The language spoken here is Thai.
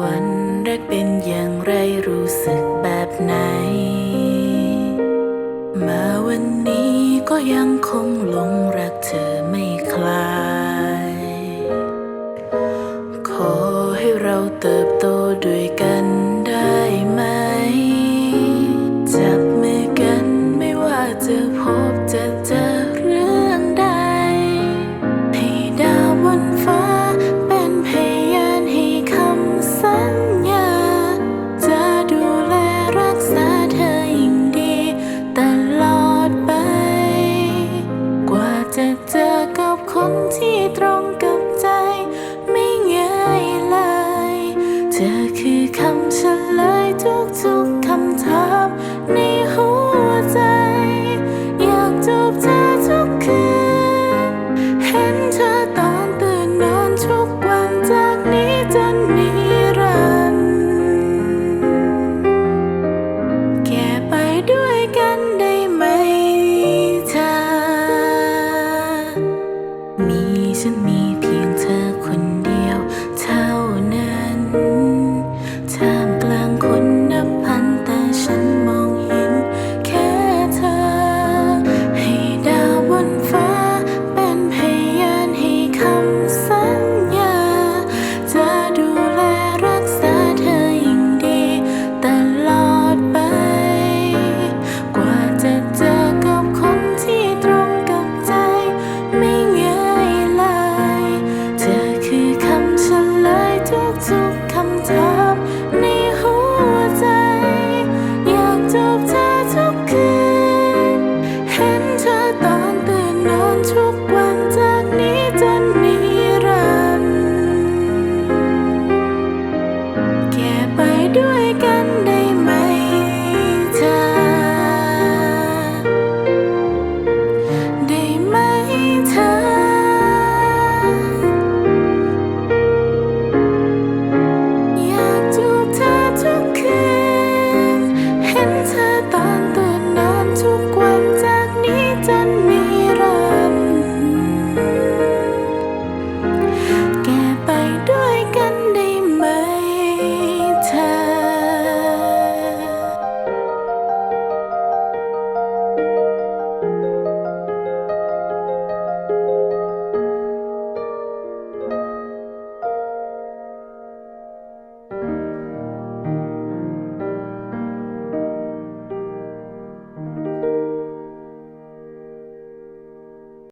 วันแรกเป็นอย่างไรรู้สึกแบบไหน มาวันนี้ก็ยังคงหลงรักเธอไม่คลาย ขอให้เราเติบโตด้วยกันได้ไหม จับมือกันไม่ว่าจะพบาจะเจอกับคนที่ตรงกับใจ ไม่ง่ายเลย เธอคือคำเฉลยทุกๆคำถามในหัวใจ อยากจูบเธอทุกคืน เห็นเธอตอนตื่นนอนทุก